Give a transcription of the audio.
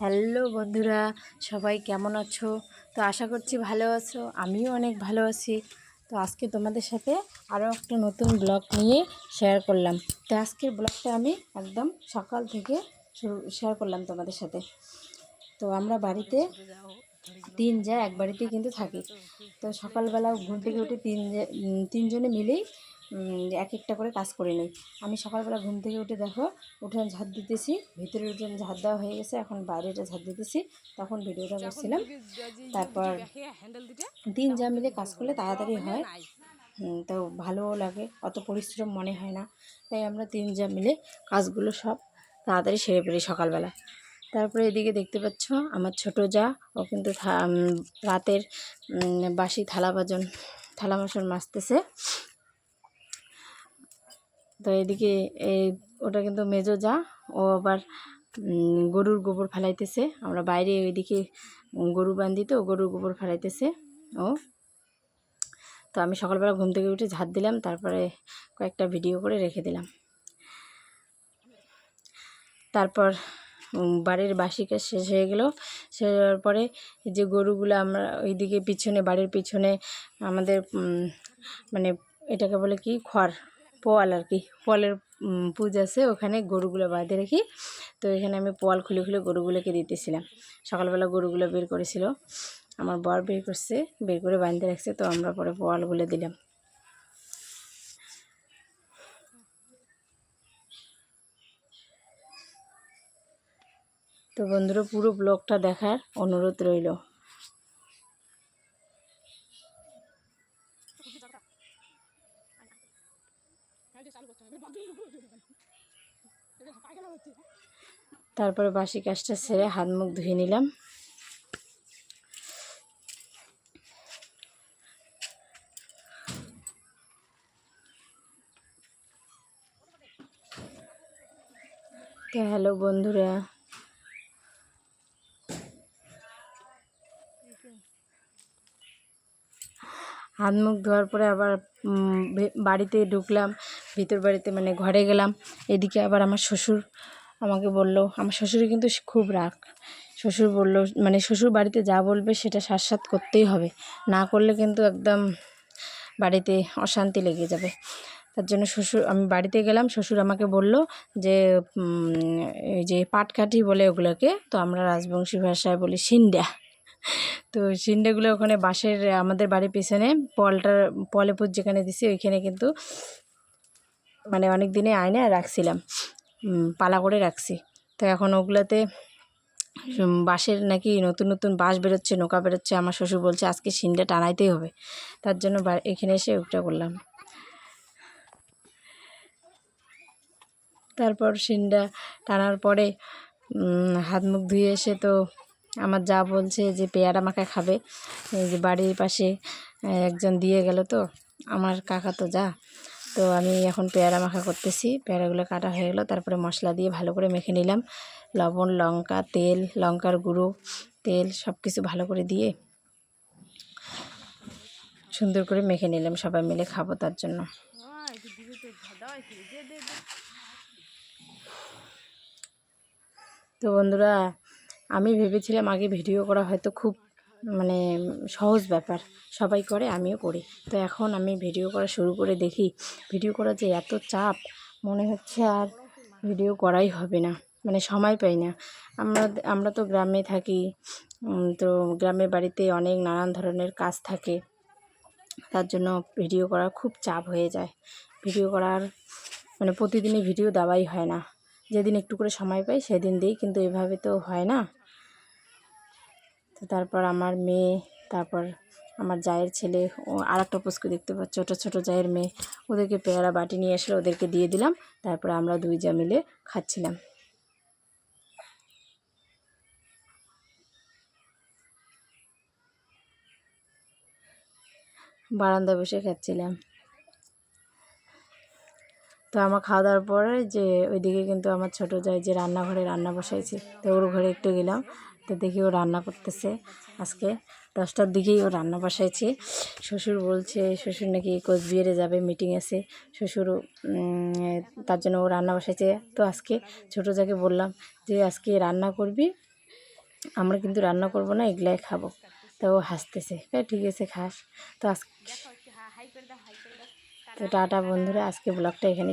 Hello বন্ধুরা, সবাই কেমন আছো? তো আশা করছি ভালো আছো, আমিও অনেক ভালো আছি। তো আজকে তোমাদের সাথে আরও একটা নতুন ব্লগ নিয়ে শেয়ার করলাম। তো আজকের ব্লগটা আমি একদম সকাল থেকে শেয়ার করলাম তোমাদের সাথে। তো আমরা বাড়িতে তিন যা এক বাড়িতেই কিন্তু থাকি। তো সকালবেলা ঘুম থেকে উঠে তিন তিনজনে মিলেই এক একটা করে কাজ করে নিই। আমি সকালবেলা ঘুম থেকে উঠে দেখো, উঠোন ঝাড় দিতেছি, ভিতরে উঠোন ঝাড় দেওয়া হয়ে গেছে, এখন বাইরেটা ঝাড় দিতেছি, তখন ভিডিওটা করছিলাম। তারপর তিন যা মিলে কাজ করলে তাড়াতাড়ি হয়। তো ভালোও লাগে, অত পরিশ্রম মনে হয় না। তাই আমরা তিন যা মিলে কাজগুলো সব তাড়াতাড়ি সেরে ফেলি সকালবেলা। তারপরে এদিকে দেখতে পাচ্ছ, আমার ছোট যা, ও কিন্তু রাতের বাসি থালা বাজন থালা বাসন মাজতেছে। তো এদিকে এই ওটা কিন্তু মেজো যা, ও আবার গরুর গোবর ফেলাইতেছে। আমরা বাইরে ওইদিকে গরু বান্ধি তো, গরুর গোবর ফেলাইতেছে ও। তো আমি সকালবেলা ঘুম থেকে উঠে ঝাড় দিলাম, তারপরে কয়েকটা ভিডিও করে রেখে দিলাম। তারপর বাড়ির বাসি কাজ শেষ হয়ে গেল। শেষ হওয়ার পরে যে গরুগুলো আমরা ওইদিকে পিছনে, বাড়ির পিছনে আমাদের মানে এটাকে বলে কি? খড়। পোয়াল আর কি পোয়ালের পুজ আছে, ওখানে গরুগুলো বাঁধে রাখি। তো এখানে আমি পোয়াল খুলে খুলে গরুগুলোকে দিতেছিলাম। সকালবেলা গরুগুলো বের করেছিল, আমার বর বের করছে, বের করে বাঁধতে রাখছে, তো আমরা পরে পোয়ালগুলো দিলাম। তো বন্ধুরা, পুরো ব্লগটা দেখার অনুরোধ রইল। তারপরে বাসি কাজটা সেরে হাত মুখ ধুয়ে নিলাম। তো হ্যালো বন্ধুরা। হাত মুখ ধোয়ার পরে আবার বাড়িতে ঢুকলাম। ভিতর বাড়িতে মানে ঘরে গেলাম, এদিকে আবার আমার শ্বশুর আমাকে বলল, আমার শ্বশুরের কিন্তু খুব রাগ। শ্বশুর বলল মানে শ্বশুর বাড়িতে যা বলবে সেটা সাত করতেই হবে, না করলে কিন্তু একদম বাড়িতে অশান্তি লেগে যাবে। তার জন্য শ্বশুর, আমি বাড়িতে গেলাম, শ্বশুর আমাকে বলল যে এই যে পাটকাঠি বলে ওগুলোকে, তো আমরা রাজবংশী ভাষায় বলি সিন্ডা। তো সিন্ডাগুলো ওখানে বাঁশের আমাদের বাড়ির পিছনে, পলটার, পলেপুর যেখানে দিছি, ওইখানে কিন্তু মানে অনেক দিনে আয়না রাখছিলাম। পালা করে রাখছি। তো এখন ওগুলোতে বাঁশের নাকি নতুন নতুন বাঁশ বেরোচ্ছে, নৌকা বেরোচ্ছে। আমার শ্বশুর বলছে, আজকে সিনটা টানাইতেই হবে। তার জন্য এখানে এসে ওটা করলাম। তারপর সিনটা টানার পরে হাত মুখ ধুয়ে এসে তো আমার যা বলছে যে, পেয়ারা মাখা খাবে। যে বাড়ির পাশে একজন দিয়ে গেল তো। আমার কাকা তো যা। তো আমি এখন পেয়ারা মাখা করতেছি। পেয়ারাগুলো কাটা হয়ে গেলো, তারপরে মশলা দিয়ে ভালো করে মেখে নিলাম। লবণ, লঙ্কা, তেল, লঙ্কার গুঁড়ো, তেল সব কিছু ভালো করে দিয়ে সুন্দর করে মেখে নিলাম, সবাই মিলে খাব তার জন্য। তো বন্ধুরা, আমি ভেবেছিলাম আগে ভিডিও করা হয়তো খুব মানে সহজ ব্যাপার। সবাই করে, আমিও করি। তো এখন আমি ভিডিও করা শুরু করে দেখি। ভিডিও করা যে এত চাপ, মনে হচ্ছে আর ভিডিও করাই হবে না। মানে সময় পাই না। আমরা আমরা তো গ্রামে থাকি তো গ্রামের বাড়িতে অনেক নানান ধরনের কাজ থাকে। তার জন্য ভিডিও করা খুব চাপ হয়ে যায়। ভিডিও করার মানে প্রতিদিনই ভিডিও দেওয়াই হয় না। যেদিন একটু করে সময় পাই, সেদিন দিই। কিন্তু এভাবে তো হয় না। তো তারপর আমার মেয়ে, তারপর আমার জায়ের ছেলে, ও আর একটা পুষ্কু দেখতে পাচ্ছ, ছোটো ছোটো জায়ের মেয়ে। ওদেরকে পেয়ারা বাটি নিয়ে আসলে ওদেরকে দিয়ে দিলাম, তারপরে আমরা দুই যা মিলে খাচ্ছিলাম। বারান্দায় বসে খাচ্ছিলাম। তো আমার খাওয়া দাওয়ার পরে যে ওইদিকে কিন্তু আমার ছোটো জায় যে রান্নাঘরে রান্না বসাইছে, তো ওর ঘরে একটু গেলাম। তো দেখি ও রান্না করতেছে। আজকে দশটার দিকেই ও রান্না বসাইছে। শ্বশুর বলছে শ্বশুর নাকি কোচবিহারে যাবে মিটিং আছে। শ্বশুর তার জন্য ও রান্না বসাইছে। তো আজকে ছোটো যাকে বললাম যে আজকে রান্না করবি আমরা কিন্তু রান্না করব না এগুলাই খাব। তো ও হাসতেছে কয়, ঠিক আছে খাস। তো আজকে তো টাটা বন্ধুরা আজকে ব্লগটা এখানে